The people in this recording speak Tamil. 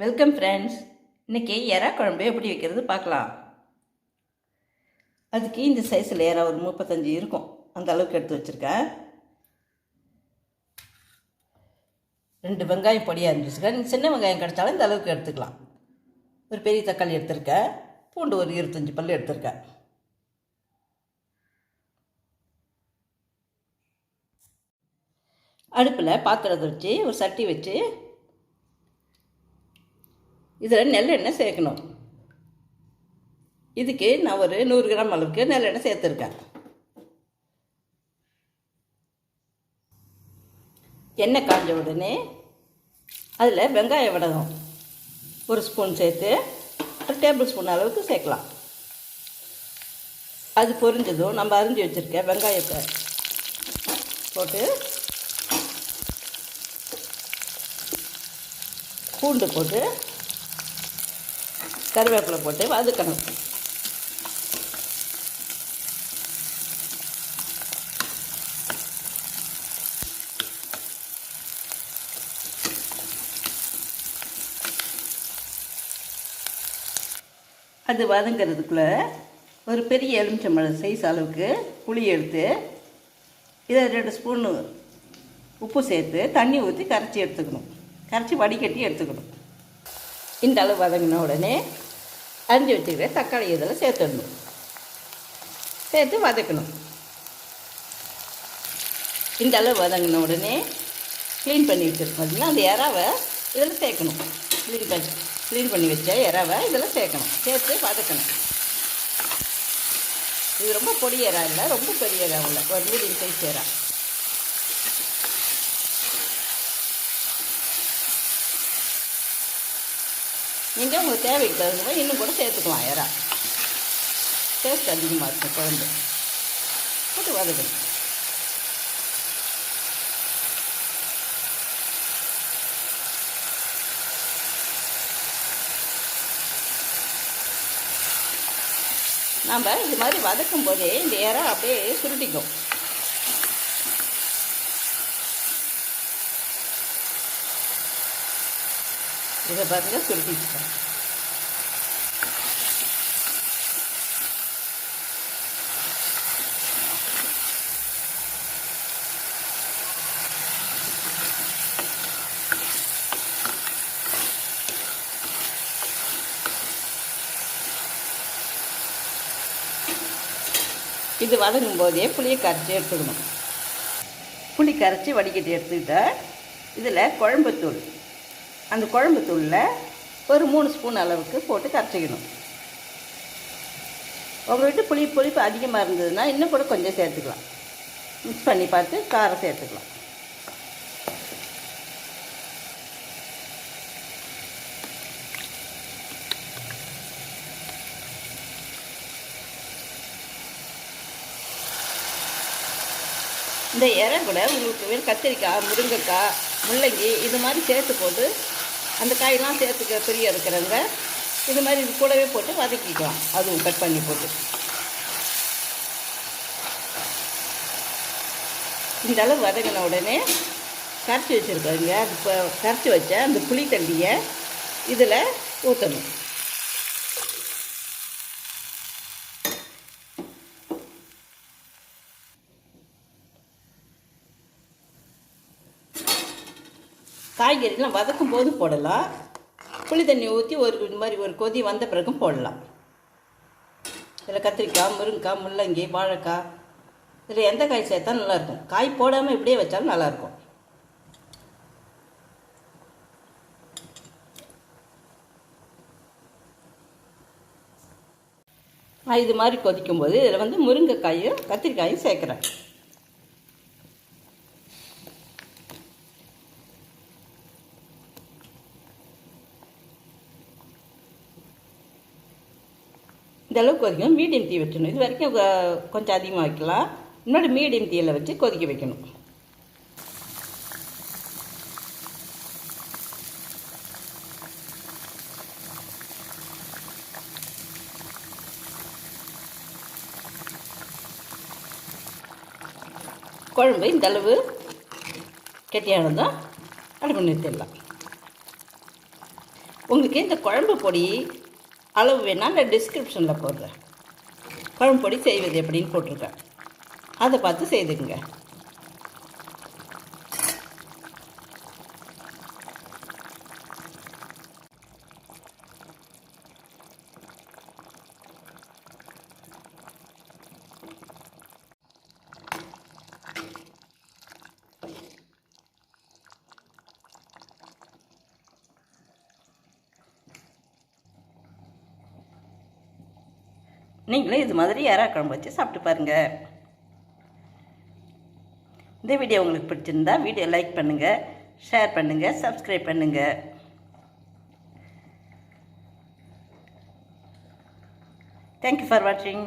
வெல்கம் ஃப்ரெண்ட்ஸ் இன்றைக்கி எறா குழம்பு எப்படி வைக்கிறது பார்க்கலாம். அதுக்கு இந்த சைஸில் எறா ஒரு முப்பத்தஞ்சு இருக்கும். அந்த அளவுக்கு எடுத்து வச்சுருக்கேன். ரெண்டு வெங்காயம் பொடியாக இருந்துச்சுக்கேன் சின்ன வெங்காயம் கிடச்சாலும் இந்த அளவுக்கு எடுத்துக்கலாம். ஒரு பெரிய தக்காளி எடுத்திருக்கேன். பூண்டு ஒரு இருபத்தஞ்சி பல் எடுத்திருக்கேன். அடுப்பில் பாத்திரத்தை வச்சு ஒரு சட்டி வச்சு இதில் நெல்லெண்ணெய் சேர்க்கணும். இதுக்கு நான் ஒரு நூறு கிராம் அளவுக்கு நெல்லெண்ணெய் சேர்த்துருக்கேன். எண்ணெய் காஞ்ச உடனே அதில் வெங்காய விடகம் ஒரு ஸ்பூன் சேர்த்து ஒரு டேபிள் ஸ்பூன் அளவுக்கு சேர்க்கலாம். அது பொரிஞ்சதும் நம்ம அரிஞ்சு வச்சுருக்க வெங்காயத்தை போட்டு பூண்டு போட்டு கருவேப்பிலை போட்டு வதக்கணும். அது வதங்கிறதுக்குள்ளே ஒரு பெரிய எலுமிச்சம்பழம் சைஸ் அளவுக்கு புளி எடுத்து இதை ரெண்டு ஸ்பூனு உப்பு சேர்த்து தண்ணி ஊற்றி கரைச்சி எடுத்துக்கணும். கரைச்சி வடிகட்டி எடுத்துக்கணும். இந்த அளவு வதங்கின உடனே அரிஞ்சு வச்சுக்கிற தக்காளி இதில் சேர்த்துடணும் சேர்த்து வதக்கணும் இந்த அளவு வதங்கின உடனே க்ளீன் பண்ணி வச்சுருக்கோம் பார்த்தீங்கன்னா அந்த இறாவை இதில் சேர்க்கணும் க்ளீன் பண்ணி க்ளீன் பண்ணி வச்ச இறாவை இதில் சேர்க்கணும் சேர்த்து வதக்கணும் இது ரொம்ப பொடி இறா இல்லை ரொம்ப பெரிய இறா இல்லை ஒரு மீடியம் சைஸ் இறா நீங்கள் உங்களுக்கு தேவைக்கு தகுந்த மாதிரி இன்னும் கூட சேர்த்துக்கலாம் இறா. டேஸ்ட் அதிகமாக இருக்கும் குழம்பு. போட்டு வதக்கு. நாம் இது மாதிரி வதக்கும் போதே இந்த இறா அப்படியே சுருட்டிக்கும். இதை பாருங்க சுருட்டிச்சுட்டேன் இது வதங்கும் போதே புளியை கரைச்சி எடுத்துக்கணும். புளி கரைச்சி வடிகட்டி எடுத்துக்கிட்டா இதில் குழம்புத்தூள் அந்த குழம்பு தூளில் ஒரு மூணு ஸ்பூன் அளவுக்கு போட்டு கரைச்சிக்கணும். உங்கள்கிட்ட புளி புளிப்பு அதிகமாக இருந்ததுன்னா இன்னும் கூட கொஞ்சம் சேர்த்துக்கலாம். மிக்ஸ் பண்ணி பார்த்து காரம் சேர்த்துக்கலாம். இந்த இறை கூட உங்களுக்கு கத்திரிக்காய் முருங்கைக்காய் முள்ளங்கி இது மாதிரி சேர்த்து போட்டு அந்த காயெல்லாம் சேர்த்துக்க பெரிய இருக்கிறவங்க இது மாதிரி இது கூடவே போட்டு வதக்கிக்கலாம். அதுவும் கட் பண்ணி போட்டு. இந்த அளவு வதங்கின உடனே கரைச்சி வச்சுருக்கோங்க அது இப்போ கரைச்சி வச்ச அந்த புளி தண்ணியை இதில் ஊற்றணும் காய்கறிலாம் வதக்கும் போது போடலாம். புளி தண்ணி ஊற்றி ஒரு இந்த மாதிரி ஒரு கொதி வந்த பிறகும் போடலாம். இதில் கத்திரிக்காய் முருங்கைக்காய் முள்ளங்கி வாழைக்காய். இதில் எந்த காய் சேர்த்தா நல்லாயிருக்கும். காய் போடாமல் இப்படியே வச்சாலும் நல்லாயிருக்கும். இது மாதிரி கொதிக்கும் போது இதில் வந்து முருங்கைக்காயும் கத்திரிக்காயும் சேர்க்குறேன். இந்த அளவுக்கு கொதிக்கணும். மீடியம் தீ வச்சணும் இது வரைக்கும் கொஞ்சம் அதிகமாக வைக்கலாம். இன்னொரு மீடியம் தீயில் வச்சு கொதிக்க வைக்கணும். குழம்பு இந்த அளவு கெட்டியானதும் அடுப்பு நிறுத்திடலாம். உங்களுக்கு இந்த குழம்பு பொடி அளவு வேணால் நான் டிஸ்கிரிப்ஷனில் போடுறேன். குழம்பு பொடி செய்வது எப்படின்னு போட்டிருக்கேன். அதை பார்த்து செய்துக்குங்க. நீங்களும் இது மாதிரி யாரா குழம்பு வச்சு சாப்பிட்டு பாருங்கள் இந்த வீடியோ உங்களுக்கு பிடிச்சிருந்தா வீடியோ லைக் பண்ணுங்கள் ஷேர் பண்ணுங்கள் சப்ஸ்கிரைப் பண்ணுங்கள் தேங்க்யூ ஃபார் வாட்சிங்